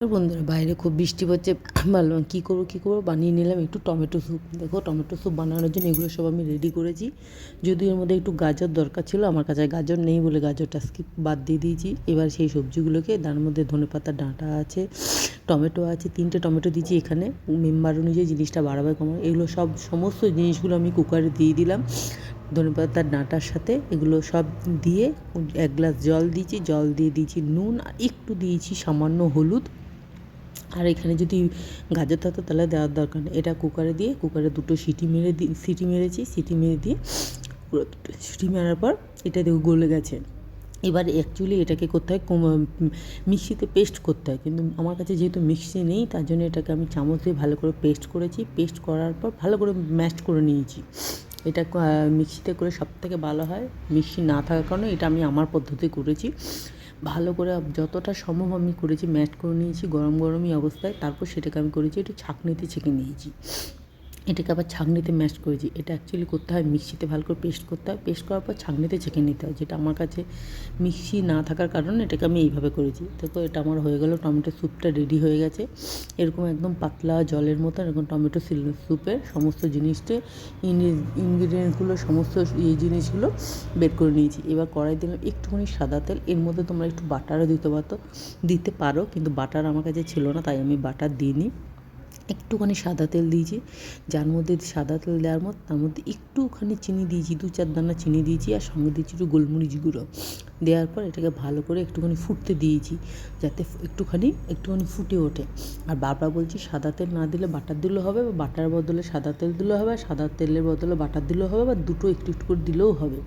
বন্ধুরা, বাইরে খুব বৃষ্টি পড়ছে। ভাবলাম কী করব কী করব? বানিয়ে নিলাম একটু টমেটো স্যুপ দেখো, টমেটো স্যুপ বানানোর জন্য এগুলো সব আমি রেডি করেছি। যদিও এর মধ্যে একটু গাজর দরকার ছিল, আমার কাছে গাজর নেই বলে গাজরটা স্কিপ বাদ দিয়ে দিয়েছি। এবার সেই সবজিগুলোকে, তার মধ্যে ধনে পাতার ডাঁটা আছে, টমেটো আছে, তিনটে টমেটো দিয়েছি এখানে। মেম্বার অনুযায়ী জিনিসটা বাড়াবে কমাবে এগুলো সব সমস্ত জিনিসগুলো আমি কুকারে দিয়ে দিলাম। ধনেপাতার ডাঁটার সাথে এগুলো সব দিয়ে এক গ্লাস জল দিয়েছি। জল দিয়ে দিয়েছি নুন আর একটু দিয়েছি সামান্য হলুদ। আর এখানে যদি গাজর থাকতো তাহলে দেওয়ার দরকার নেই। এটা কুকারে দিয়ে কুকারে দুটো সিটি মেরে দি, সিটি মেরেছি, সিটি মেরে দিয়ে পুরো দুটো সিটি মারার পর এটা দেখো গলে গেছে। এবার অ্যাকচুয়ালি এটাকে করতে হয় মিক্সিতে পেস্ট করতে হয়। কিন্তু আমার কাছে যেহেতু মিক্সি নেই, তার জন্য এটাকে আমি চামচ দিয়ে ভালো করে পেস্ট করেছি। পেস্ট করার পর ভালো করে ম্যাশ করে নিয়েছি। এটা মিক্সিতে করে সব থেকে ভালো হয়। মিক্সি না থাকার কারণে এটা আমি আমার পদ্ধতি করেছি। ভালো করে যতটা সম্ভব আমি করেছি, ম্যাট করে নিয়েছি, গরম গরমই অবস্থায়, তারপর সেটাকে আমি করেছি, একটু ছাঁকনিতে ছেঁকে নিয়েছি। এটাকে আবার ছাঁকনিতে ম্যাশ করেছি এটা অ্যাকচুয়ালি করতে হয়, মিক্সিতে ভালো করে পেস্ট করতে হয়। পেস্ট করার পর ছাঁকনিতে ছেঁকে নিতে হয়, যেটা আমার কাছে মিক্সি না থাকার কারণে এটাকে আমি এইভাবে করেছি দেখো এটা আমার হয়ে গেল, টমেটো স্যুপটা রেডি হয়ে গেছে। এরকম একদম পাতলা জলের মতো এরকম টমেটো স্যুপের সমস্ত জিনিসটা ইনগ্রিডিয়েন্টসগুলো সমস্ত এই জিনিসগুলো বের করে নিয়েছি। এবার কড়াই দিলাম একটুখানি সাদা তেল, এর মধ্যে তোমরা একটু বাটারও দিতে পারতো দিতে পারো, কিন্তু বাটার আমার কাছে ছিল না, তাই আমি বাটার দিইনি। একটুখানি সাদা তেল দিয়েছি। যার মধ্যে সাদা তেল দেওয়ার মধ্যে তার মধ্যে একটুখানি চিনি দিয়েছি, দু চার দানা চিনি দিয়েছি, আর সঙ্গে দিয়েছি একটু গোলমরিচ গুঁড়ো। দেওয়ার পর এটাকে ভালো করে একটুখানি ফুটতে দিয়েছি, যাতে একটুখানি একটুখানি ফুটে ওঠে। আর বারবার বলছি, সাদা তেল না দিলে বাটার দিলেও হবে, বা বাটার বদলে সাদা তেল দিলেও হবে, আর সাদা তেলের বদলে বাটার দিলেও হবে, বা দুটো একটু একটু করে দিলেও হবে।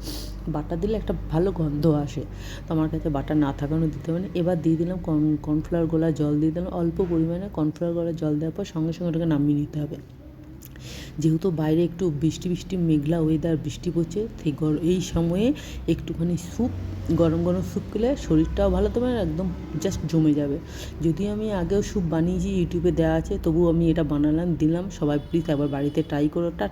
বাটার দিলে একটা ভালো গন্ধ আসে। তো আমার কাছে বাটার না থাকানো দিতে হবে না। এবার দিয়ে দিলাম কর্ন, কর্নফ্লাওয়ার গোলা জল দিয়ে দিলাম। অল্প পরিমাণে কর্নফ্লাওয়ার গোলা জল দেওয়ার পর সঙ্গে সঙ্গে সঙ্গে ওটাকে নামিয়ে নিতে হবে। যেহেতু বাইরে একটু বৃষ্টি বৃষ্টি মেঘলা ওয়েদার বৃষ্টি পড়ছে, সেই এই সময়ে একটুখানি স্যুপ গরম গরম স্যুপ খেলে শরীরটাও ভালো থাকবে একদম জাস্ট জমে যাবে। যদি আমি আগেও স্যুপ বানিয়েছি, ইউটিউবে দেওয়া আছে, তবুও আমি এটা বানালাম, দিলাম, সবাই প্লিজ একবার বাড়িতে ট্রাই করো, টাটা।